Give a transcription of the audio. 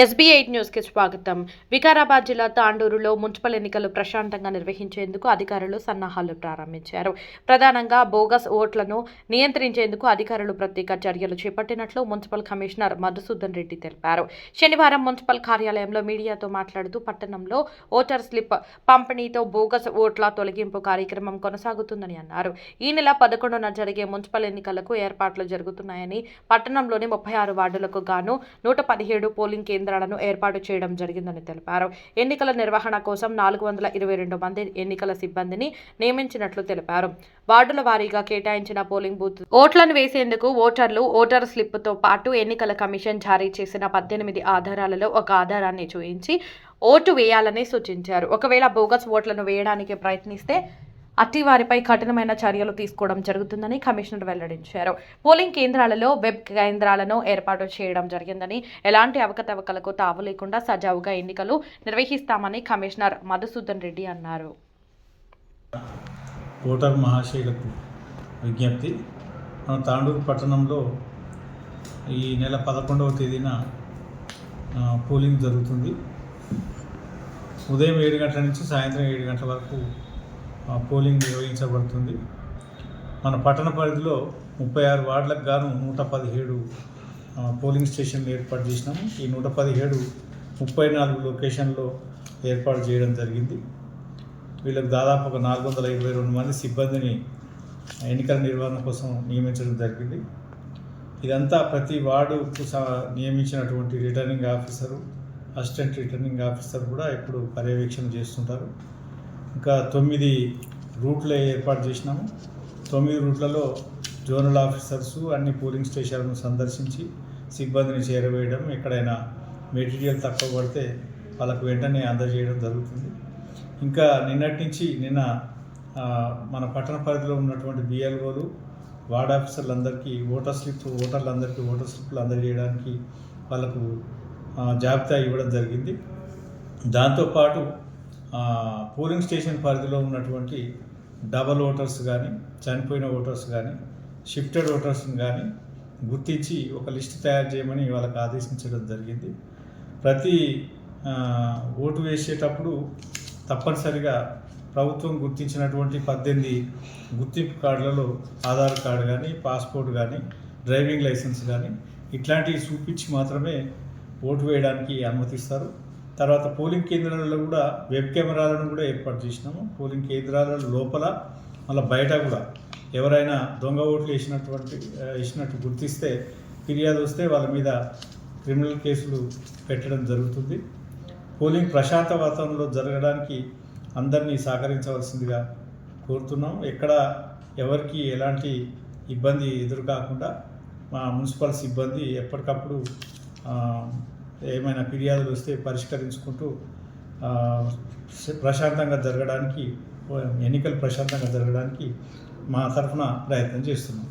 SB eight న్యూస్కి స్వాగతం. వికారాబాద్ జిల్లా తాండూరులో మున్సిపల్ ఎన్నికలు ప్రశాంతంగా నిర్వహించేందుకు అధికారులు సన్నాహాలు ప్రారంభించారు. ప్రధానంగా బోగస్ ఓట్లను నియంత్రించేందుకు అధికారులు ప్రత్యేక చర్యలు చేపట్టినట్లు మున్సిపల్ కమిషనర్ మధుసూదన్ రెడ్డి తెలిపారు. శనివారం మున్సిపల్ కార్యాలయంలో మీడియాతో మాట్లాడుతూ పట్టణంలో ఓటర్ స్లిప్ పంపిణీతో బోగస్ ఓట్ల తొలగింపు కార్యక్రమం కొనసాగుతుందని అన్నారు. ఈ నెల పదకొండున జరిగే మున్సిపల్ ఎన్నికలకు ఏర్పాట్లు జరుగుతున్నాయని పట్టణంలోని ముప్పై ఆరు వార్డులకు గాను నూట పదిహేడు పోలింగ్ కేంద్రాలను ఏర్పాటు చేయడం జరిగిందని తెలిపారు. ఎన్నికల నిర్వహణ కోసం నాలుగు వందల ఇరవై రెండు మంది ఎన్నికల సిబ్బందిని నియమించినట్లు తెలిపారు. వార్డుల వారీగా కేటాయించిన పోలింగ్ బూత్ ఓట్లను వేసేందుకు ఓటర్లు ఓటర్ స్లిప్తో పాటు ఎన్నికల కమిషన్ జారీ చేసిన పద్దెనిమిది ఆధారాలలో ఒక ఆధారాన్ని చూపించి ఓటు వేయాలని సూచించారు. ఒకవేళ బోగస్ ఓట్లను వేయడానికి ప్రయత్నిస్తే అట్టి వారిపై కఠినమైన చర్యలు తీసుకోవడం జరుగుతుందని కమిషనర్ వెల్లడించారు. పోలింగ్ కేంద్రాలలో వెబ్ కేంద్రాలను ఏర్పాటు చేయడం జరిగిందని ఎలాంటి అవకతవకలకు తావు లేకుండా సజావుగా ఎన్నికలు నిర్వహిస్తామని కమిషనర్ మధుసూదన్ రెడ్డి అన్నారు. ఓటర్ మహాశైలకు విజ్ఞప్తి. మన తాండూరు పట్టణంలో ఈ నెల పదకొండవ తేదీన పోలింగ్ జరుగుతుంది. ఉదయం ఏడు గంటల నుంచి సాయంత్రం ఏడు గంటల వరకు పోలింగ్ నిర్వహించబడుతుంది. మన పట్టణ పరిధిలో ముప్పై ఆరు వార్డులకు గాను నూట పదిహేడు పోలింగ్ స్టేషన్లు ఏర్పాటు చేసినాము. ఈ నూట పదిహేడు ముప్పై నాలుగు లొకేషన్లో ఏర్పాటు చేయడం జరిగింది. వీళ్ళకి దాదాపు ఒక నాలుగు వందల ఇరవై రెండు మంది సిబ్బందిని ఎన్నికల నిర్వహణ కోసం నియమించడం జరిగింది. ఇదంతా ప్రతి వార్డుకు స- నియమించినటువంటి returning officer assistant returning officer కూడా ఇప్పుడు పర్యవేక్షణ చేస్తుంటారు. ఇంకా తొమ్మిది రూట్లు ఏర్పాటు చేసినాము. తొమ్మిది రూట్లలో జోనల్ ఆఫీసర్సు అన్ని పోలింగ్ స్టేషన్లను సందర్శించి సిబ్బందిని చేరవేయడం ఎక్కడైనా మెటీరియల్ తక్కువ పడితే వాళ్ళకు వెంటనే అందజేయడం జరుగుతుంది. ఇంకా నిన్నటి నుంచి నిన్న మన పట్టణ పరిధిలో ఉన్నటువంటి బిఎల్ఓలు వార్డ్ ఆఫీసర్లందరికీ ఓటర్ స్లిప్ ఓటర్లందరికీ ఓటర్ స్లిప్లు అందజేయడానికి వాళ్ళకు జాబితా ఇవ్వడం జరిగింది. దాంతోపాటు పోలింగ్ స్టేషన్ పరిధిలో ఉన్నటువంటి డబల్ ఓటర్స్ కానీ చనిపోయిన ఓటర్స్ కానీ షిఫ్టెడ్ ఓటర్స్ని కానీ గుర్తించి ఒక లిస్ట్ తయారు చేయమని వాళ్ళకి ఆదేశించడం జరిగింది. ప్రతి ఓటు వేసేటప్పుడు తప్పనిసరిగా ప్రభుత్వం గుర్తించినటువంటి పద్దెనిమిది గుర్తింపు కార్డులలో ఆధార్ కార్డు కానీ పాస్పోర్ట్ కానీ డ్రైవింగ్ లైసెన్స్ కానీ ఇట్లాంటివి చూపించి మాత్రమే ఓటు వేయడానికి అనుమతిస్తారు. తర్వాత పోలింగ్ కేంద్రాలలో కూడా వెబ్ కెమెరాలను కూడా ఏర్పాటు చేసినాము. పోలింగ్ కేంద్రాల లోపల మళ్ళీ బయట కూడా ఎవరైనా దొంగ ఓట్లు వేసినటువంటి వేసినట్టు గుర్తిస్తే ఫిర్యాదు వస్తే వాళ్ళ మీద క్రిమినల్ కేసులు పెట్టడం జరుగుతుంది. పోలింగ్ ప్రశాంత వాతావరణంలో జరగడానికి అందరినీ సహకరించవలసిందిగా కోరుతున్నాం ఎక్కడ ఎవరికి ఎలాంటి ఇబ్బంది ఎదురు కాకుండా మా మున్సిపల్ సిబ్బంది ఎప్పటికప్పుడు ఏమైనా ఫిర్యాదులు వస్తే పరిష్కరించుకుంటూ ప్రశాంతంగా జరగడానికి ఎన్నికలు ప్రశాంతంగా జరగడానికి మా తరఫున ప్రయత్నం చేస్తున్నాం.